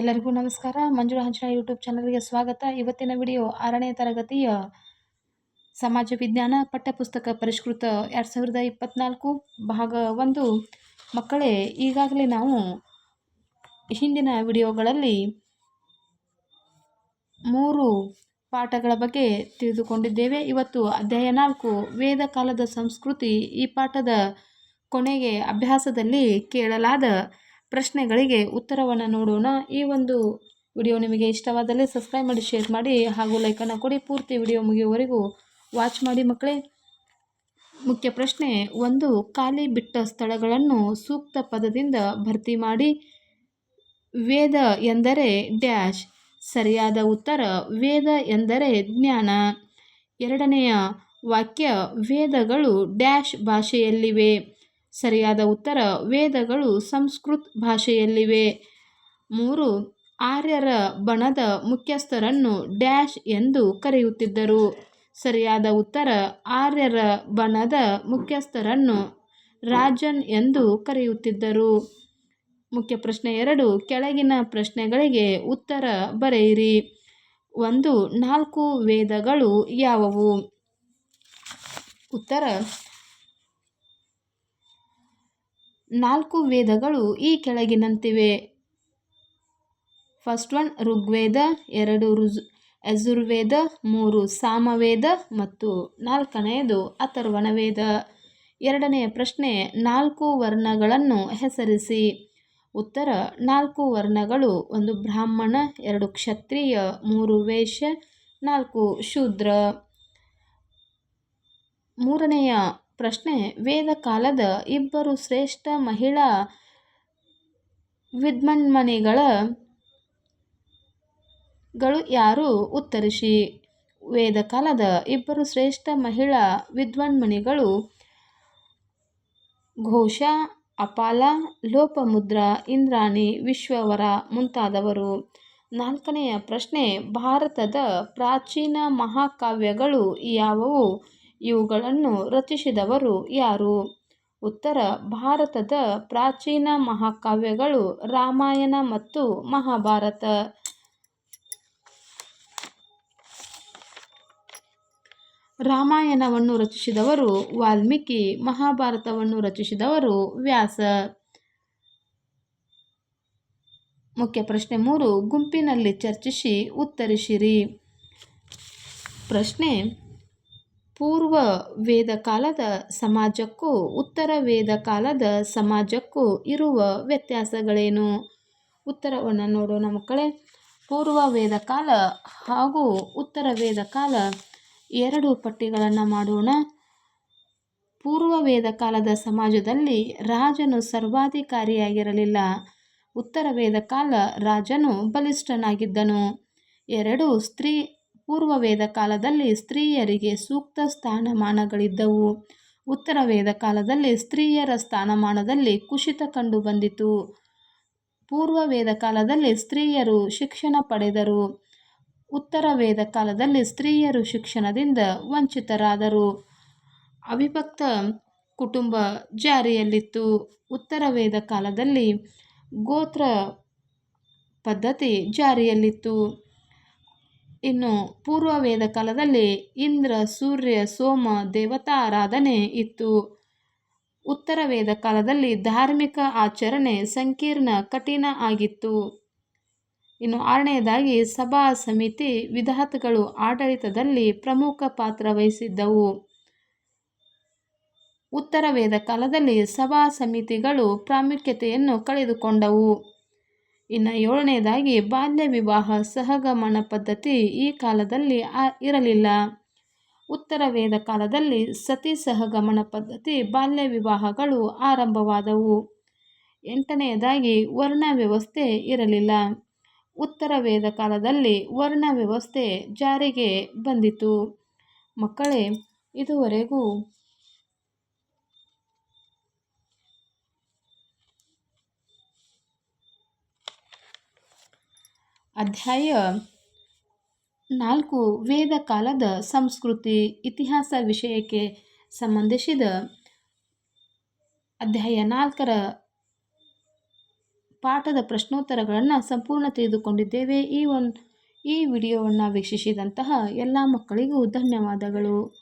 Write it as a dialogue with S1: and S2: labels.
S1: ಎಲ್ಲರಿಗೂ ನಮಸ್ಕಾರ. ಮಂಜುಳ ಹಂಚನ ಯೂಟ್ಯೂಬ್ ಚಾನಲ್ಗೆ ಸ್ವಾಗತ. ಇವತ್ತಿನ ವಿಡಿಯೋ ಆರನೇ ತರಗತಿಯ ಸಮಾಜ ವಿಜ್ಞಾನ ಪಠ್ಯಪುಸ್ತಕ ಪರಿಷ್ಕೃತ ಎರಡು ಸಾವಿರದ ಇಪ್ಪತ್ತ್ನಾಲ್ಕು ಭಾಗ ಒಂದು. ಮಕ್ಕಳೇ, ಈಗಾಗಲೇ ನಾವು ಹಿಂದಿನ ವಿಡಿಯೋಗಳಲ್ಲಿ ಮೂರು ಪಾಠಗಳ ಬಗ್ಗೆ ತಿಳಿದುಕೊಂಡಿದ್ದೇವೆ. ಇವತ್ತು ಅಧ್ಯಾಯ ನಾಲ್ಕು, ವೇದ ಕಾಲದ ಸಂಸ್ಕೃತಿ ಈ ಪಾಠದ ಕೊನೆಗೆ ಅಭ್ಯಾಸದಲ್ಲಿ ಕೇಳಲಾದ ಪ್ರಶ್ನೆಗಳಿಗೆ ಉತ್ತರವನ್ನು ನೋಡೋಣ. ಈ ಒಂದು ವಿಡಿಯೋ ನಿಮಗೆ ಇಷ್ಟವಾದಲ್ಲಿ ಸಬ್ಸ್ಕ್ರೈಬ್ ಮಾಡಿ, ಶೇರ್ ಮಾಡಿ, ಹಾಗೂ ಲೈಕನ್ನು ಕೊಡಿ. ಪೂರ್ತಿ ವಿಡಿಯೋ ಮುಗಿಯುವವರೆಗೂ ವಾಚ್ ಮಾಡಿ ಮಕ್ಕಳೇ. ಮುಖ್ಯ ಪ್ರಶ್ನೆ, ಒಂದು ಖಾಲಿ ಬಿಟ್ಟ ಸ್ಥಳಗಳನ್ನು ಸೂಕ್ತ ಪದದಿಂದ ಭರ್ತಿ ಮಾಡಿ ವೇದ ಎಂದರೆ ಡ್ಯಾಶ್. ಸರಿಯಾದ ಉತ್ತರ, ವೇದ ಎಂದರೆ ಜ್ಞಾನ. ಎರಡನೆಯ ವಾಕ್ಯ, ವೇದಗಳು ಡ್ಯಾಶ್ ಭಾಷೆಯಲ್ಲಿವೆ. ಸರಿಯಾದ ಉತ್ತರ, ವೇದಗಳು ಸಂಸ್ಕೃತ್ ಭಾಷೆಯಲ್ಲಿವೆ. ಮೂರು, ಆರ್ಯರ ಬಣದ ಮುಖ್ಯಸ್ಥರನ್ನು ಡ್ಯಾಶ್ ಎಂದು ಕರೆಯುತ್ತಿದ್ದರು. ಸರಿಯಾದ ಉತ್ತರ, ಆರ್ಯರ ಬಣದ ಮುಖ್ಯಸ್ಥರನ್ನು ರಾಜನ್ ಎಂದು ಕರೆಯುತ್ತಿದ್ದರು. ಮುಖ್ಯ ಪ್ರಶ್ನೆ ಎರಡು, ಕೆಳಗಿನ ಪ್ರಶ್ನೆಗಳಿಗೆ ಉತ್ತರ ಬರೆಯಿರಿ. ಒಂದು, ನಾಲ್ಕು ವೇದಗಳು ಯಾವುವು? ಉತ್ತರ ನಾಲ್ಕು ವೇದಗಳು ಈ ಕೆಳಗಿನಂತಿವೆ. ಫಸ್ಟ್ ಒನ್ ಋಗ್ವೇದ, ಎರಡು ರುಜ್ ಯಜುರ್ವೇದ, ಮೂರು ಸಾಮವೇದ ಮತ್ತು ನಾಲ್ಕನೆಯದು ಅಥರ್ವಣ ವೇದ ಎರಡನೆಯ ಪ್ರಶ್ನೆ, ನಾಲ್ಕು ವರ್ಣಗಳನ್ನು ಹೆಸರಿಸಿ. ಉತ್ತರ, ನಾಲ್ಕು ವರ್ಣಗಳು, ಒಂದು ಬ್ರಾಹ್ಮಣ, ಎರಡು ಕ್ಷತ್ರಿಯ, ಮೂರು ವೇಷ, ನಾಲ್ಕು ಶೂದ್ರ. ಮೂರನೆಯ ಪ್ರಶ್ನೆ ವೇದ ಕಾಲದ ಇಬ್ಬರು ಶ್ರೇಷ್ಠ ಮಹಿಳಾ ವಿದ್ಮನ್ಮಣಿಗಳ ಗಳು ಯಾರು? ಉತ್ತರಿಸಿ. ವೇದ ಕಾಲದ ಇಬ್ಬರು ಶ್ರೇಷ್ಠ ಮಹಿಳಾ ವಿದ್ವಾನ್ಮಣಿಗಳು ಘೋಷ, ಅಪಾಲ, ಲೋಪಮುದ್ರ, ಇಂದ್ರಾಣಿ, ವಿಶ್ವವರ ಮುಂತಾದವರು. ನಾಲ್ಕನೆಯ ಪ್ರಶ್ನೆ, ಭಾರತದ ಪ್ರಾಚೀನ ಮಹಾಕಾವ್ಯಗಳು ಯಾವುವು? ಇವುಗಳನ್ನು ರಚಿಸಿದವರು ಯಾರು? ಉತ್ತರ, ಭಾರತದ ಪ್ರಾಚೀನ ಮಹಾಕಾವ್ಯಗಳು ರಾಮಾಯಣ ಮತ್ತು ಮಹಾಭಾರತ. ರಾಮಾಯಣವನ್ನು ರಚಿಸಿದವರು ವಾಲ್ಮೀಕಿ, ಮಹಾಭಾರತವನ್ನು ರಚಿಸಿದವರು ವ್ಯಾಸ. ಮುಖ್ಯ ಪ್ರಶ್ನೆ ಮೂರು, ಗುಂಪಿನಲ್ಲಿ ಚರ್ಚಿಸಿ ಉತ್ತರಿಸಿರಿ. ಪ್ರಶ್ನೆ ಪೂರ್ವ ವೇದ ಕಾಲದ ಸಮಾಜಕ್ಕೂ ಉತ್ತರ ವೇದ ಕಾಲದ ಸಮಾಜಕ್ಕೂ ಇರುವ ವ್ಯತ್ಯಾಸಗಳೇನು? ಉತ್ತರವನ್ನು ನೋಡೋಣ ಮಕ್ಕಳೇ. ಪೂರ್ವ ವೇದ ಕಾಲ ಹಾಗೂ ಉತ್ತರ ವೇದ ಕಾಲ ಎರಡು ಪಟ್ಟಿಗಳನ್ನು ಮಾಡೋಣ. ಪೂರ್ವ ವೇದ ಕಾಲದ ಸಮಾಜದಲ್ಲಿ ರಾಜನು ಸರ್ವಾಧಿಕಾರಿಯಾಗಿರಲಿಲ್ಲ. ಉತ್ತರ ವೇದ ಕಾಲ ರಾಜನು ಬಲಿಷ್ಠನಾಗಿದ್ದನು. ಎರಡು, ಸ್ತ್ರೀ ಪೂರ್ವ ವೇದ ಕಾಲದಲ್ಲಿ ಸ್ತ್ರೀಯರಿಗೆ ಸೂಕ್ತ ಸ್ಥಾನಮಾನಗಳಿದ್ದವು. ಉತ್ತರ ವೇದ ಕಾಲದಲ್ಲಿ ಸ್ತ್ರೀಯರ ಸ್ಥಾನಮಾನದಲ್ಲಿ ಕುಸಿತ ಕಂಡುಬಂದಿತು. ಪೂರ್ವ ವೇದ ಕಾಲದಲ್ಲಿ ಸ್ತ್ರೀಯರು ಶಿಕ್ಷಣ ಪಡೆದರು. ಉತ್ತರ ವೇದ ಕಾಲದಲ್ಲಿ ಸ್ತ್ರೀಯರು ಶಿಕ್ಷಣದಿಂದ ವಂಚಿತರಾದರು. ಅವಿಭಕ್ತ ಕುಟುಂಬ ಜಾರಿಯಲ್ಲಿತ್ತು. ಉತ್ತರ ವೇದ ಕಾಲದಲ್ಲಿ ಗೋತ್ರ ಪದ್ಧತಿ ಜಾರಿಯಲ್ಲಿತ್ತು. ಇನ್ನು ಪೂರ್ವ ವೇದ ಕಾಲದಲ್ಲಿ ಇಂದ್ರ, ಸೂರ್ಯ, ಸೋಮ, ದೇವತಾ ಆರಾಧನೆ ಇತ್ತು. ಉತ್ತರ ವೇದ ಕಾಲದಲ್ಲಿ ಧಾರ್ಮಿಕ ಆಚರಣೆ ಸಂಕೀರ್ಣ, ಕಠಿಣ ಆಗಿತ್ತು. ಇನ್ನು ಆರನೆಯದಾಗಿ ಸಭಾ ಸಮಿತಿ ವಿಧಾತಗಳು ಆಡಳಿತದಲ್ಲಿ ಪ್ರಮುಖ ಪಾತ್ರ ವಹಿಸಿದ್ದವು. ಉತ್ತರ ವೇದ ಕಾಲದಲ್ಲಿ ಸಭಾ ಸಮಿತಿಗಳು ಪ್ರಾಮುಖ್ಯತೆಯನ್ನು ಕಳೆದುಕೊಂಡವು. ಇನ್ನು ಏಳನೇದಾಗಿ ಬಾಲ್ಯ ವಿವಾಹ ಸಹಗಮನ ಪದ್ಧತಿ ಈ ಕಾಲದಲ್ಲಿ ಇರಲಿಲ್ಲ. ಉತ್ತರ ವೇದ ಕಾಲದಲ್ಲಿ ಸತಿ ಸಹಗಮನ ಪದ್ಧತಿ ಬಾಲ್ಯ ವಿವಾಹಗಳು ಆರಂಭವಾದವು. ಎಂಟನೆಯದಾಗಿ ವರ್ಣ ವ್ಯವಸ್ಥೆ ಇರಲಿಲ್ಲ. ಉತ್ತರ ವೇದ ಕಾಲದಲ್ಲಿ ವರ್ಣ ವ್ಯವಸ್ಥೆ ಜಾರಿಗೆ ಬಂದಿತು. ಮಕ್ಕಳೇ, ಇದುವರೆಗೂ ಅಧ್ಯಾಯ ನಾಲ್ಕು, ವೇದ ಕಾಲದ ಸಂಸ್ಕೃತಿ ಇತಿಹಾಸ ವಿಷಯಕ್ಕೆ ಸಂಬಂಧಿಸಿದ ಅಧ್ಯಾಯ ನಾಲ್ಕರ ಪಾಠದ ಪ್ರಶ್ನೋತ್ತರಗಳನ್ನು ಸಂಪೂರ್ಣ ತಿಳಿದುಕೊಂಡಿದ್ದೇವೆ. ಈ ಒಂದು ಈ ವಿಡಿಯೋವನ್ನು ವೀಕ್ಷಿಸಿದಂತಹ ಎಲ್ಲ ಮಕ್ಕಳಿಗೂ ಧನ್ಯವಾದಗಳು.